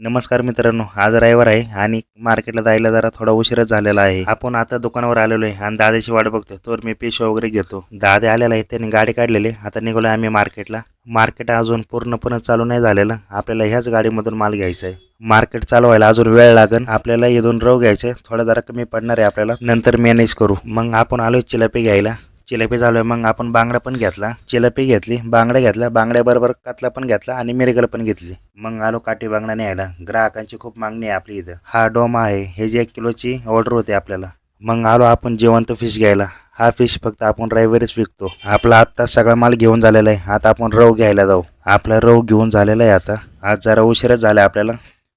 नमस्कार मित्रांनो आज रविवार आहे आणि मार्केटला जायला जरा थोडा उशीरच झालेला आहे. आपण आता दुकानावर आलेलो आहे आणि दादाची वाट बघतो तर मी पेशवा वगैरे घेतो. दादा आलेला आहे त्यांनी गाडी काढलेली आता निघालो आम्ही मार्केटला. मार्केट अजून पूर्णपणे चालू नाही झालेलं. आपल्याला ह्याच गाडीमधून माल घ्यायचा आहे. मार्केट चालू व्हायला अजून वेळ लागेल. आपल्याला इथून रव घ्यायचं. थोडा जरा कमी पडणार आहे आपल्याला. नंतर मॅनेज करू. मग आपण आलो चिलापी घ्यायला. चिलापी आहे मग आपण बांगडा पण घेतला. चिलापी घेतली बांगडा घेतला बांगड्याबरोबर कातला पण घेतला आणि मिरगल पण घेतली. मग आलो काठी बांगडा न्यायला. ग्राहकांची खूप मागणी आहे आपली इथं. हा डोमा आहे. हे जे एक किलोची ऑर्डर होते आपल्याला. मग आलो आपण जिवंत फिश घ्यायला. हा फिश फक्त आपण रविवारीच विकतो. आपला आत्ता सगळा माल घेऊन झालेला आहे. आता आपण रव घ्यायला जाऊ. आपला रव घेऊन झालेला आहे आता. आज जरा उशीरच झाला आपल्याला.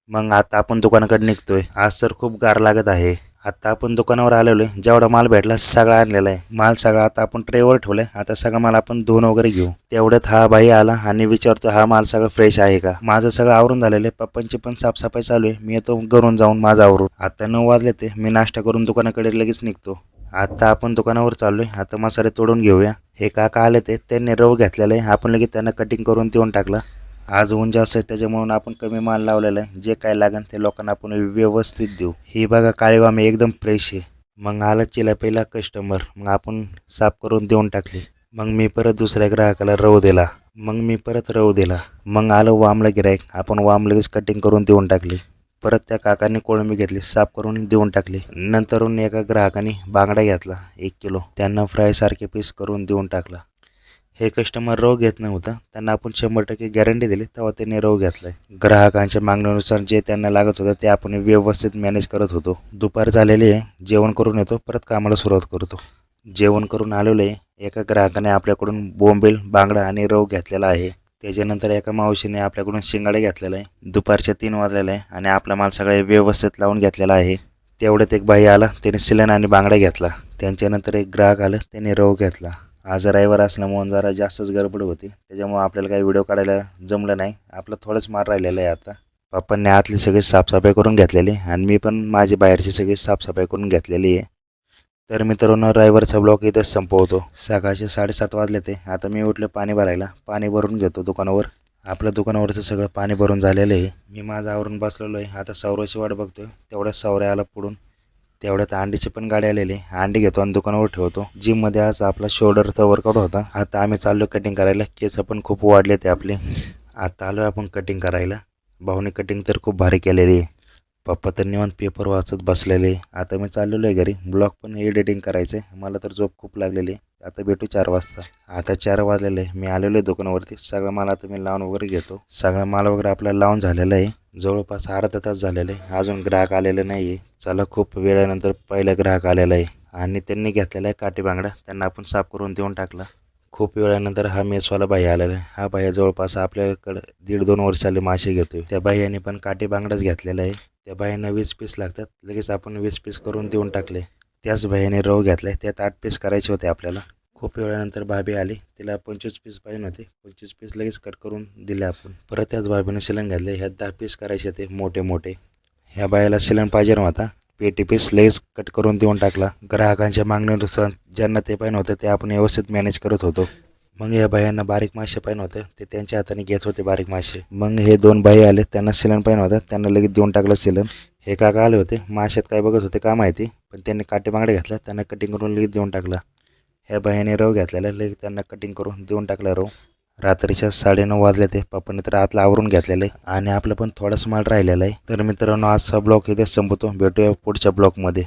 मग आता आपण दुकानाकडे निघतोय. आज सर खूप गार लागत आहे. आता आपण दुकानावर आलेलो आहे. जेवढा माल भेटला सगळा आणलेला आहे. माल सगळा आता आपण ट्रेवर ठेवलाय. आता सगळा माल आपण धुवून वगैरे घेऊ. तेवढ्यात हा बाई आला आणि विचारतो हा माल सगळं फ्रेश आहे का? माझं सगळं आवरून झालेलं आहे. पप्पांची पण साफसफाई चालू आहे. मी येतो घरून जाऊन माझं आवरून. आता नऊ वाजले ते मी नाश्ता करून दुकानाकडे लगेच निघतो. आता आपण दुकानावर चाललोय. आता मसाले तोडून घेऊया. हे काका आले ते त्यांनी रव घेतलेलं आहे. आपण लगेच त्यांना कटिंग करून देऊन टाकलं. आज ऊन जास्त आहे त्याच्यामुळून आपण कमी माल लावलेला आहे. जे काय लागेल ते लोकांना आपण व्यवस्थित देऊ. ही बघा काळे वामे एकदम फ्रेश आहे. मग आला चिला पहिला कस्टमर मग आपण साफ करून देऊन टाकली. मग मी परत दुसऱ्या ग्राहकाला रव दिला. मग मी परत रव दिला. मग आलं वामला गिरायक आपण वाम लगेच कटिंग करून देऊन टाकली. परत त्या काकांनी कोळंबी घेतली साफ करून देऊन टाकली. नंतरून एका ग्राहकाने बांगडा घेतला एक किलो. त्यांना फ्रायसारखे पीस करून देऊन टाकला. हे कस्टमर रोग घेत नव्हता. त्यांना आपण शंभर टक्के गॅरंटी दिली. तेव्हा त्यांनी रोग घेतलाय. ग्राहकांच्या मागणीनुसार जे त्यांना लागत होतं ते आपण व्यवस्थित मॅनेज करत होतो. दुपार झालेली आहे. जेवण करून येतो. परत कामाला सुरुवात करतो. जेवण करून आलेलो आहे. एका ग्राहकाने आपल्याकडून बोंबील बांगडा आणि रोग घेतलेला आहे. त्याच्यानंतर एका मावशीने आपल्याकडून शिंगाडे घेतलेला आहे. दुपारच्या तीन वाजलेला आहे आणि आपला माल सगळे व्यवस्थित लावून घेतलेला आहे. तेवढ्यात एक बाई आला. त्याने सिलन आणि बांगडा घेतला. त्यांच्यानंतर एक ग्राहक आलं. त्याने रव घेतला. आज रविवार असल्यामुळे जरा जास्तच गडबड होती. त्याच्यामुळे आपल्याला काही व्हिडिओ काढायला जमलं नाही. आपलं थोडंच मार राहिलेलं आहे आता. पप्पांनी आतली सगळी साफसफाई करून घेतलेली आणि मी पण माझी बाहेरची सगळी साफसफाई करून घेतलेली आहे. तर मित्रांनो रविवारचा ब्लॉक इथंच संपवतो. सकाळचे साडेसात वाजले ते. आता मी उठलं पाणी भरायला. पाणी भरून घेतो दुकानावर. आपल्या दुकानावरचं सगळं पाणी भरून झालेलं आहे. मी माझं आवरून बसलेलो आहे. आता सौऱ्याची वाट बघतोय. तेवढ्या सौऱ्या आला पुढून तेवढ्यात अंडीची पण गाडी आलेली. अंडी घेतो आणि दुकानावर ठेवतो. जिममध्ये आज आपला शोल्डरचा वर्कआउट होता. आता आम्ही चाललो कटिंग करायला. केस पण खूप वाढले ते आपले. आता आलो आपण कटिंग करायला. भाऊने कटिंग तर खूप भारी केलेली आहे. पप्पा तर निवांत पेपर वाचत बसलेले. आता मी चाललेलो आहे घरी. ब्लॉग पण एडिटिंग करायचं आहे मला तर झोप खूप लागलेली आहे. आता भेटू चार वाजता. आता चार वाजलेले आहे. मी आलेलो आहे दुकानावरती. सगळं माल आता मी लावून वगैरे घेतो. सगळं माल वगैरे आपल्याला लावून झालेला आहे. जवळपास अर्धा तास झालेला आहे. अजून ग्राहक आलेला नाही आहे. चला खूप वेळानंतर पहिला ग्राहक आलेला आहे. आणि त्यांनी घेतलेला आहे काठी बांगडा. त्यांना आपण साफ करून देऊन टाकला. खूप वेळानंतर हा मेसवाला बाई आलेला आहे. हा बाई जवळपास आपल्याकडं दीड दोन वर्षाले मासे घेतोय. त्या बाईने पण काठी बांगडाच घेतलेला आहे. त्या बाईंना वीस पीस लागतात. लगेच आपण वीस पीस करून देऊन टाकले. त्याच भयाने रव आहे त्यात आठ पीस करायचे होते आपल्याला. खूप वेळानंतर भाभी आली. तिला पंचवीस पीस पाहिजे होते. पंचवीस पीस लगेच कट करून दिले आपण. परत त्याच भाभीने सिलन घातले. ह्यात दहा पीस करायचे होते. मोठे मोठे. ह्या बायाला सिलन पाहिजे नव्हता. पेटी पीस लगेच कट करून देऊन टाकला. ग्राहकांच्या मागणीनुसार ज्यांना ते पाहिजे होतं ते आपण व्यवस्थित मॅनेज करत होतो. मग या बायांना बारीक मासे पाहिजे होते ते त्यांच्या हाताने घेत होते बारीक मासे. मग हे दोन बाई आले. त्यांना सिलन पाहिजे होतं त्यांना लगेच देऊन टाकलं सिलन हे काका आले होते. माशात काय बघत होते का माहिती? पण त्यांनी काटे बांगडे घातला त्यांना कटिंग करून लगेच देऊन टाकला. ह्या बाह्याने रव घेतलेला लगेच त्यांना कटिंग करून देऊन टाकला रव. रात्रीच्या साडेनऊ वाजले ते पप्पाने तर आतला आवरून घेतलेलं आहे. आणि आपलं पण थोडासा माल राहिलेला आहे. तर मित्रांनो आजचा ब्लॉग इथे संपतो. भेटूया पुढच्या ब्लॉगमध्ये